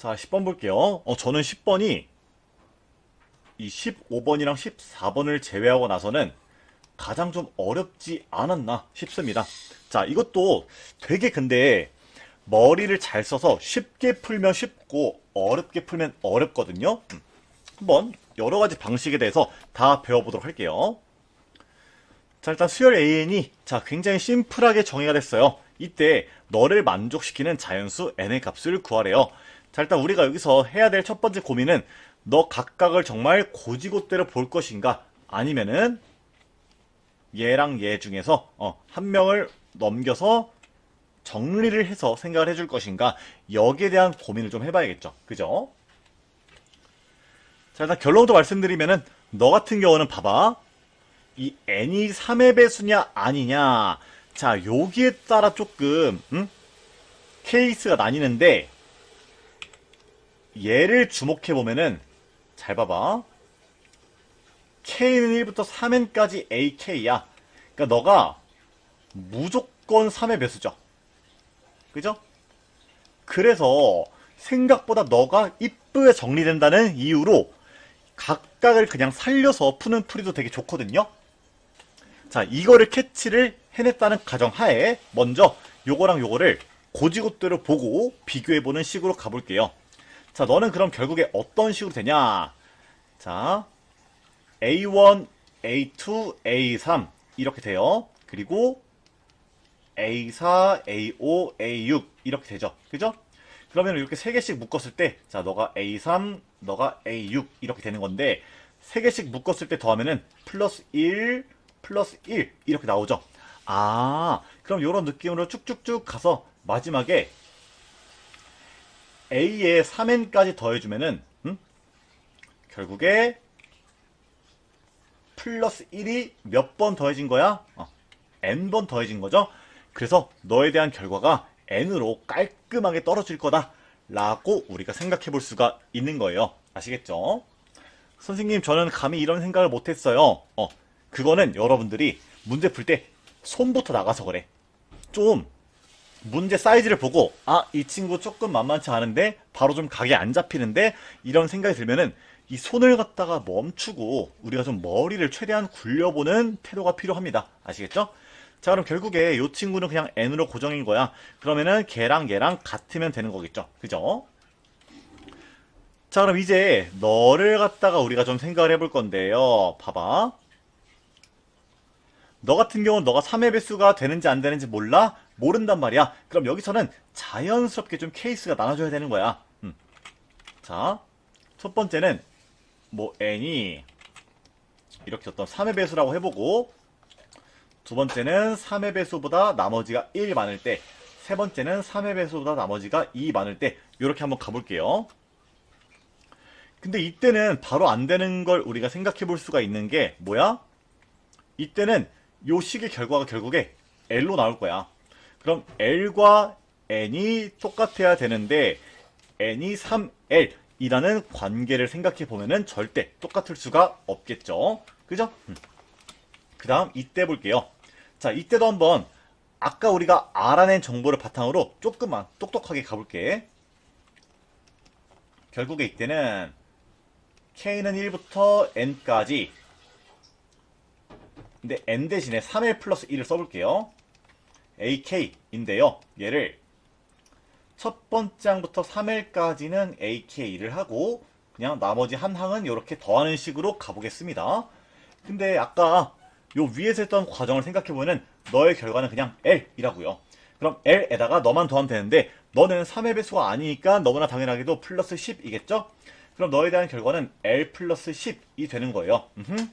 자, 10번 볼게요. 어, 저는 10번이 이 15번이랑 14번을 제외하고 나서는 가장 좀 어렵지 않았나 싶습니다. 자, 이것도 되게 근데 머리를 잘 써서 쉽게 풀면 쉽고 어렵게 풀면 어렵거든요. 음, 한번 여러 가지 방식에 대해서 다 배워보도록 할게요. 자, 일단 수열 AN이 자, 굉장히 심플하게 정의가 됐어요. 이때 너를 만족시키는 자연수 n의 값을 구하래요. 자, 일단 우리가 여기서 해야 될 첫 번째 고민은 너 각각을 정말 고지고대로 볼 것인가 아니면은 얘랑 얘 중에서 어, 한 명을 넘겨서 정리를 해서 생각을 해줄 것인가 여기에 대한 고민을 좀 해봐야겠죠. 그죠? 자, 일단 결론부터 말씀드리면은 너 같은 경우는 봐봐. 이 n이 3의 배수냐 아니냐 자 여기에 따라 조금 음? 케이스가 나뉘는데 얘를 주목해 보면은 잘 봐봐 k는 1부터 3n까지 ak야 그러니까 너가 무조건 3의 배수죠 그죠? 그래서 생각보다 너가 이쁘게 정리된다는 이유로 각각을 그냥 살려서 푸는 풀이도 되게 좋거든요. 자, 이거를 캐치를 해냈다는 가정하에 먼저 요거랑 요거를 고지고대로 보고 비교해보는 식으로 가볼게요. 자, 너는 그럼 결국에 어떤 식으로 되냐? 자, A1, A2, A3 이렇게 돼요. 그리고 A4, A5, A6 이렇게 되죠. 그죠? 그러면 이렇게 세 개씩 묶었을 때, 자, 너가 A3, 너가 A6 이렇게 되는 건데, 세 개씩 묶었을 때 더하면은 플러스 1, 플러스 1 이렇게 나오죠. 아, 그럼 이런 느낌으로 쭉쭉쭉 가서 마지막에 A에 3n까지 더해주면은, 음? 결국에 플러스 1이 몇 번 더해진 거야? 어, n번 더해진 거죠. 그래서 너에 대한 결과가 n으로 깔끔하게 떨어질 거다. 라고 우리가 생각해 볼 수가 있는 거예요. 아시겠죠? 선생님, 저는 감히 이런 생각을 못 했어요. 어, 그거는 여러분들이 문제 풀 때 손부터 나가서 그래. 좀 문제 사이즈를 보고 아, 이 친구 조금 만만치 않은데 바로 좀 각이 안 잡히는데 이런 생각이 들면은 이 손을 갖다가 멈추고 우리가 좀 머리를 최대한 굴려보는 태도가 필요합니다. 아시겠죠? 자, 그럼 결국에 이 친구는 그냥 n으로 고정인 거야. 그러면은 걔랑 얘랑 같으면 되는 거겠죠. 그죠? 자, 그럼 이제 너를 갖다가 우리가 좀 생각을 해볼 건데요. 봐봐. 너 같은 경우는 너가 3의 배수가 되는지 안 되는지 몰라? 모른단 말이야. 그럼 여기서는 자연스럽게 좀 케이스가 나눠줘야 되는 거야. 음. 자, 첫 번째는 뭐 n이 이렇게 어떤 3의 배수라고 해보고 두 번째는 3의 배수보다 나머지가 1 많을 때, 세 번째는 3의 배수보다 나머지가 2 많을 때, 이렇게 한번 가볼게요. 근데 이때는 바로 안 되는 걸 우리가 생각해 볼 수가 있는 게 뭐야? 이때는 요 식의 결과가 결국에 L로 나올 거야. 그럼 L과 N이 똑같아야 되는데 N이 3L 이라는 관계를 생각해 보면은 절대 똑같을 수가 없겠죠. 그죠? 음. 그 다음 이때 볼게요. 자, 이때도 한번 아까 우리가 알아낸 정보를 바탕으로 조금만 똑똑하게 가볼게. 결국에 이때는 K는 1부터 N까지 근데 N 대신에 3L 플러스 1을 써볼게요. AK인데요. 얘를 첫 번째 항부터 3L까지는 AK를 하고 그냥 나머지 한 항은 이렇게 더하는 식으로 가보겠습니다. 근데 아까 요 위에서 했던 과정을 생각해보면 너의 결과는 그냥 L이라고요. 그럼 L에다가 너만 더하면 되는데 너는 3의 배수가 아니니까 너무나 당연하게도 플러스 10이겠죠? 그럼 너에 대한 결과는 L 플러스 10이 되는 거예요. 음흠.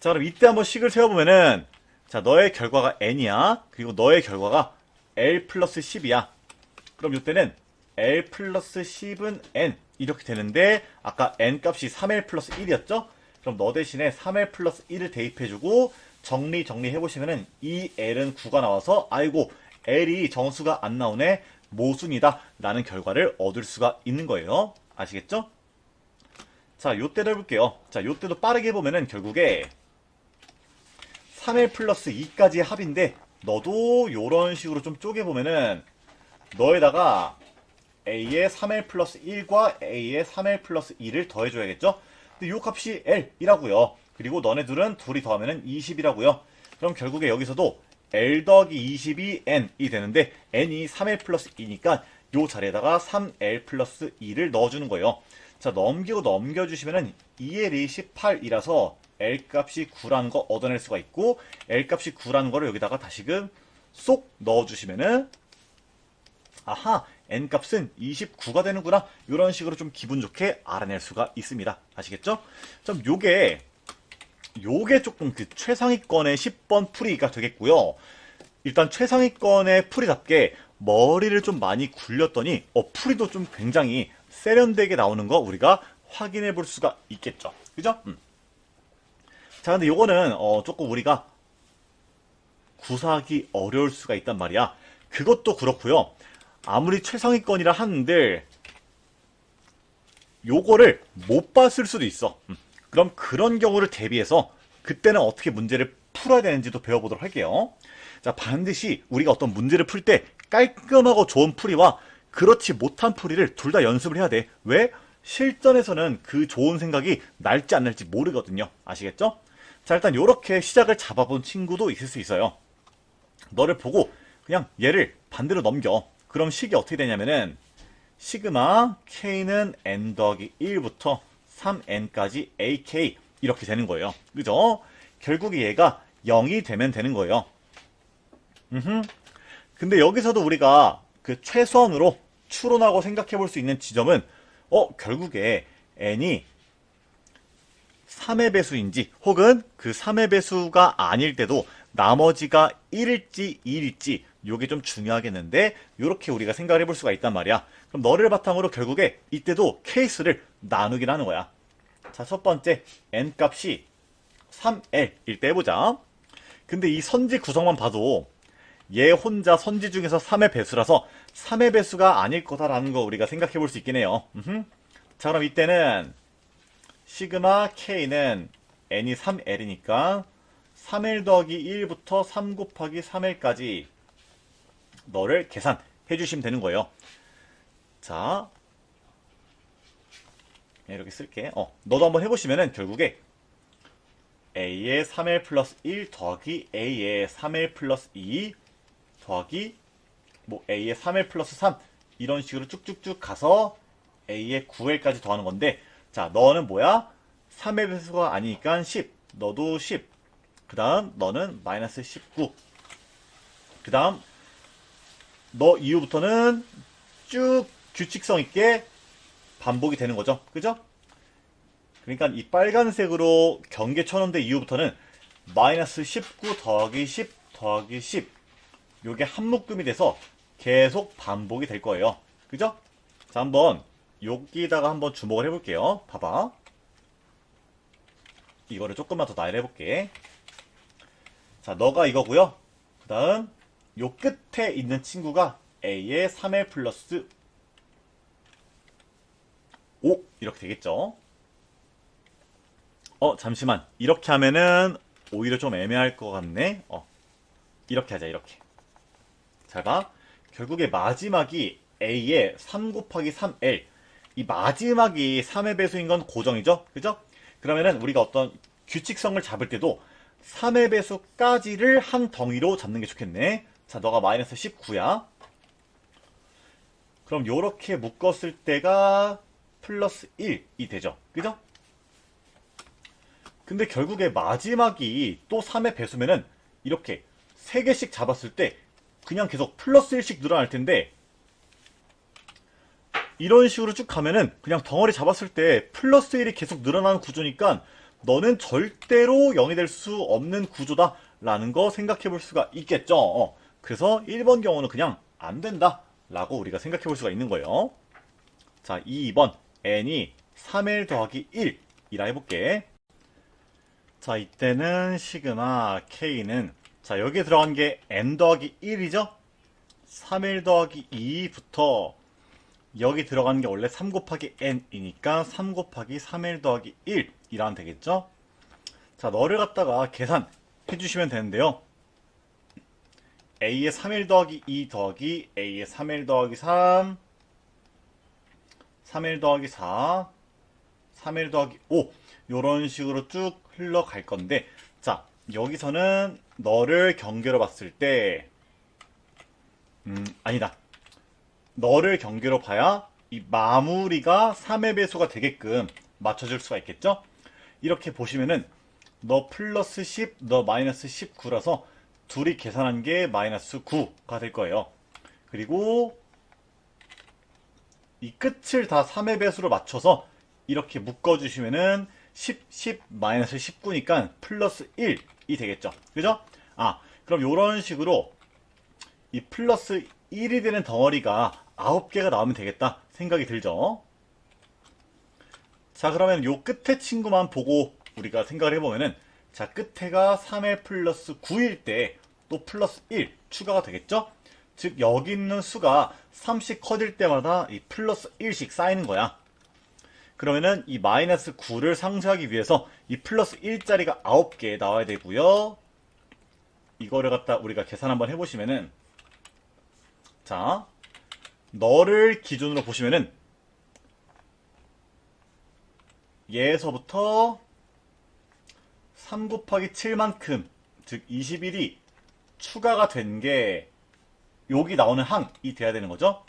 자 그럼 이때 한번 식을 세워보면은 자 너의 결과가 N이야. 그리고 너의 결과가 L 플러스 10이야. 그럼 이때는 L 플러스 10은 N 이렇게 되는데 아까 N 값이 3L 플러스 1이었죠? 그럼 너 대신에 3L 플러스 1을 대입해주고 정리 정리해보시면은 이 L은 9가 나와서 아이고 L이 정수가 안 나오네 모순이다 라는 결과를 얻을 수가 있는 거예요. 아시겠죠? 자, 요때도 해볼게요. 자, 요때도 빠르게 보면은 결국에 3L 플러스 2까지의 합인데 너도 요런 식으로 좀 쪼개보면은 너에다가 a의 3l 플러스 1과 a의 3l 플러스 2를 더해줘야겠죠? 근데 요 값이 l이라고요. 그리고 너네 둘은 둘이 더하면 20이라고요. 그럼 결국에 여기서도 l 더하기 20이 n이 되는데 n이 3l 플러스 2니까 요 자리에다가 3l 플러스 2를 넣어주는 거예요. 자 넘기고 넘겨주시면은 2L이 18이라서 L 값이 9라는 거 얻어낼 수가 있고 L 값이 9라는 거를 여기다가 다시금 쏙 넣어주시면은 아하 N 값은 29가 되는구나 이런 식으로 좀 기분 좋게 알아낼 수가 있습니다 아시겠죠? 좀 요게 요게 조금 그 최상위권의 10번 풀이가 되겠고요 일단 최상위권의 풀이답게 머리를 좀 많이 굴렸더니 어, 풀이도 좀 굉장히 세련되게 나오는 거 우리가 확인해 볼 수가 있겠죠. 그죠? 음. 자, 근데 요거는 어, 조금 우리가 구사하기 어려울 수가 있단 말이야. 그것도 그렇고요. 아무리 최상위권이라 하는데 요거를 못 봤을 수도 있어. 음. 그럼 그런 경우를 대비해서 그때는 어떻게 문제를 풀어야 되는지도 배워보도록 할게요. 자, 반드시 우리가 어떤 문제를 풀 때 깔끔하고 좋은 풀이와 그렇지 못한 풀이를 둘 다 연습을 해야 돼. 왜? 실전에서는 그 좋은 생각이 날지 안 날지 모르거든요. 아시겠죠? 자, 일단 이렇게 시작을 잡아본 친구도 있을 수 있어요. 너를 보고 그냥 얘를 반대로 넘겨. 그럼 식이 어떻게 되냐면은 시그마 k는 n 더하기 1부터 3n까지 ak 이렇게 되는 거예요. 그죠? 결국에 얘가 0이 되면 되는 거예요. 음흠. 근데 여기서도 우리가 그 최선으로 추론하고 생각해 볼 수 있는 지점은 어 결국에 n이 3의 배수인지 혹은 그 3의 배수가 아닐 때도 나머지가 1일지 2일지 요게 좀 중요하겠는데 요렇게 우리가 생각을 해볼 수가 있단 말이야 그럼 너를 바탕으로 결국에 이때도 케이스를 나누긴 하는 거야 자 첫 번째 n 값이 3l일 때 해보자 근데 이 선지 구성만 봐도 얘 혼자 선지 중에서 3의 배수라서 3의 배수가 아닐 거다라는 거 우리가 생각해 볼 수 있겠네요. 음흠. 자, 그럼 이때는 시그마 k는 n이 3l이니까 3l 더하기 1부터 3 곱하기 3l까지 너를 계산해 주시면 되는 거예요. 자, 네, 이렇게 쓸게. 어, 너도 한번 해보시면은 결국에 a의 3l 플러스 1 더하기 a의 3l 플러스 2 더하기 뭐 a의 3l 플러스 3 이런 식으로 쭉쭉쭉 가서 a의 9l까지 더하는 건데 자 너는 뭐야? 3의 배수가 아니니까 10 너도 10 그 다음 너는 마이너스 19 그 다음 너 이후부터는 쭉 규칙성 있게 반복이 되는 거죠 그죠? 그러니까 이 빨간색으로 경계 쳐놓은 이후부터는 마이너스 19 더하기 10 더하기 10 요게 한 묶음이 돼서 계속 반복이 될 거예요. 그죠? 자, 한번 여기다가 한번 주목을 해볼게요. 봐봐. 이거를 조금만 더 나열해 볼게. 자, 너가 이거고요. 그 다음 요 끝에 있는 친구가 A의 3L 플러스 5 이렇게 되겠죠. 어, 잠시만. 이렇게 하면은 오히려 좀 애매할 것 같네. 어, 이렇게 하자, 이렇게. 잘 봐. 결국에 마지막이 A의 3 곱하기 3L. 이 마지막이 3의 배수인 건 고정이죠? 그죠? 그러면은 우리가 어떤 규칙성을 잡을 때도 3의 배수까지를 한 덩이로 잡는 게 좋겠네. 자, 너가 마이너스 19야. 그럼 요렇게 묶었을 때가 플러스 1이 되죠. 그죠? 근데 결국에 마지막이 또 3의 배수면은 이렇게 3개씩 잡았을 때 그냥 계속 플러스 1씩 늘어날 텐데 이런 식으로 쭉 가면은 그냥 덩어리 잡았을 때 플러스 1이 계속 늘어나는 구조니까 너는 절대로 0이 될 수 없는 구조다 라는 거 생각해 볼 수가 있겠죠. 어. 그래서 1번 경우는 그냥 안 된다 라고 우리가 생각해 볼 수가 있는 거예요. 자, 2번 n이 3l 더하기 1 이라 해볼게. 자, 이때는 시그마 k는 자, 여기에 들어간 게 n 더하기 1이죠? 3일 더하기 2부터 여기 들어가는 게 원래 3 곱하기 n이니까 3 곱하기 3일 더하기 1이라면 되겠죠? 자, 너를 갖다가 계산해 주시면 되는데요. a의 3일 더하기 2 더하기 a의 3일 더하기 3 3일 더하기 4, 3일 더하기 5 요런 식으로 쭉 흘러갈 건데 자 여기서는 너를 경계로 봤을 때 음, 아니다. 너를 경계로 봐야 이 마무리가 3의 배수가 되게끔 맞춰줄 수가 있겠죠? 이렇게 보시면은 너 플러스 10, 너 마이너스 19라서 둘이 계산한 게 마이너스 9가 될 거예요. 그리고 이 끝을 다 3의 배수로 맞춰서 이렇게 묶어주시면은 10, 10, 마이너스 19니까 플러스 1이 되겠죠. 그죠? 아, 그럼 이런 식으로 이 플러스 1이 되는 덩어리가 9개가 나오면 되겠다 생각이 들죠. 자, 그러면 요 끝에 친구만 보고 우리가 생각을 해보면은 자, 끝에가 3의 플러스 9일 때 또 플러스 1 추가가 되겠죠? 즉, 여기 있는 수가 3씩 커질 때마다 이 플러스 1씩 쌓이는 거야. 그러면은 이 마이너스 9를 상쇄하기 위해서 이 플러스 1짜리가 9개 나와야 되고요. 이거를 갖다 우리가 계산 한번 해보시면은 자, 너를 기준으로 보시면은 얘에서부터 3 곱하기 7만큼 즉 21이 추가가 된 게 여기 나오는 항이 돼야 되는 거죠.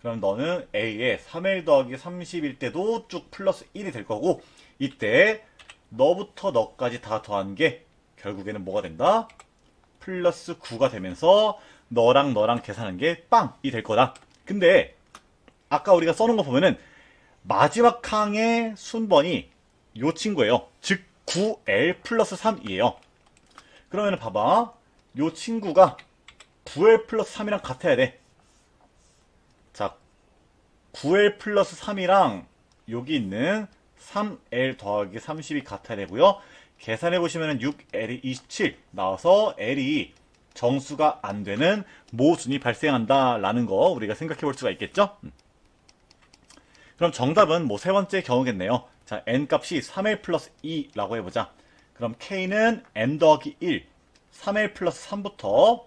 그럼 너는 A에 3일 더하기 30일 때도 쭉 플러스 1이 될 거고 이때 너부터 너까지 다 더한 게 결국에는 뭐가 된다? 플러스 9가 되면서 너랑 너랑 계산한 게 빵이 될 거다. 근데 아까 우리가 써놓은 거 보면은 마지막 항의 순번이 요 친구예요. 즉 9L 플러스 3이에요. 그러면 봐봐. 요 친구가 9L 플러스 3이랑 같아야 돼. 자, 9L 플러스 3이랑 여기 있는 3L 더하기 30이 같아야 되고요. 계산해 보시면 6L이 27 나와서 L이 정수가 안 되는 모순이 발생한다라는 거 우리가 생각해 볼 수가 있겠죠? 음. 그럼 정답은 뭐 세 번째 경우겠네요. 자, n 값이 3L 플러스 2라고 해보자. 그럼 k는 n 더하기 1, 3L 플러스 3부터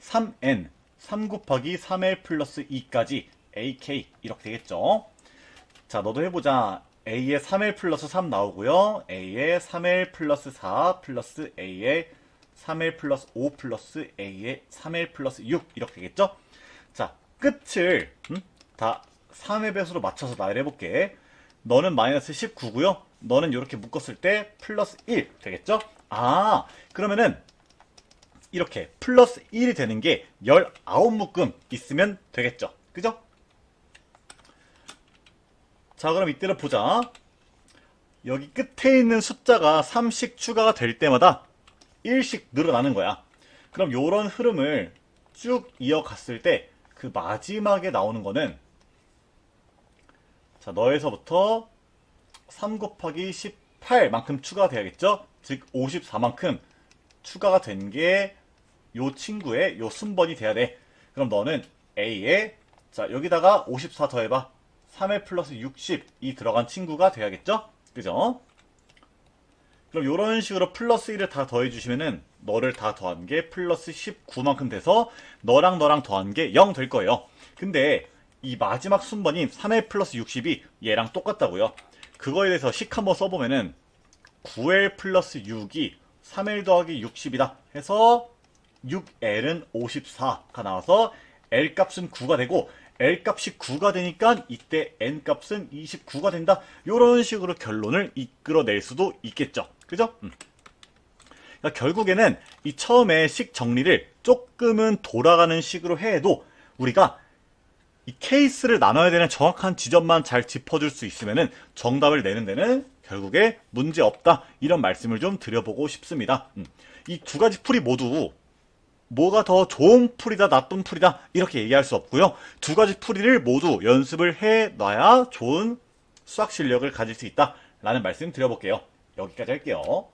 3n, 3 곱하기 3L 플러스 2까지 ak 이렇게 되겠죠. 자, 너도 해보자. a에 3L 플러스 3 나오고요. a에 3L 플러스 4 플러스 a에 3L 플러스 5 플러스 a에 3L 플러스 6 이렇게 되겠죠. 자, 끝을 음? 다 3의 배수로 맞춰서 나열 해 볼게. 너는 마이너스 19고요. 너는 이렇게 묶었을 때 플러스 1 되겠죠? 아, 그러면은 이렇게 플러스 1이 되는 게 19묶음 있으면 되겠죠? 그죠? 자, 그럼 이때를 보자. 여기 끝에 있는 숫자가 3씩 추가가 될 때마다 1씩 늘어나는 거야. 그럼 이런 흐름을 쭉 이어갔을 때 그 마지막에 나오는 거는 자, 너에서부터 3 곱하기 18만큼 추가가 돼야겠죠? 즉 54만큼 추가가 된 게 요 친구의 요 순번이 돼야 돼. 그럼 너는 A에 자, 여기다가 54 더해봐. 3의 플러스 60이 들어간 친구가 돼야겠죠? 그죠? 그럼 이런 식으로 플러스 1을 다 더해주시면은 너를 다 더한 게 플러스 19만큼 돼서 너랑 너랑 더한 게 0 될 거예요. 근데 이 마지막 순번인 3의 플러스 60이 얘랑 똑같다고요. 그거에 대해서 식 한번 써보면은 9L 플러스 6이 3L 더하기 60이다 해서 6L은 54가 나와서 L 값은 9가 되고 L 값이 9가 되니까 이때 N 값은 29가 된다. 이런 식으로 결론을 이끌어낼 수도 있겠죠. 그죠? 음. 그러니까 결국에는 이 처음에 식 정리를 조금은 돌아가는 식으로 해도 우리가 이 케이스를 나눠야 되는 정확한 지점만 잘 짚어줄 수 있으면은 정답을 내는 데는 결국에 문제 없다. 이런 말씀을 좀 드려보고 싶습니다. 음. 이두 가지 풀이 모두 뭐가 더 좋은 풀이다, 나쁜 풀이다, 이렇게 얘기할 수 없고요. 두 가지 풀이를 모두 연습을 해 놔야 좋은 수학 실력을 가질 수 있다. 라는 말씀 드려볼게요. 여기까지 할게요.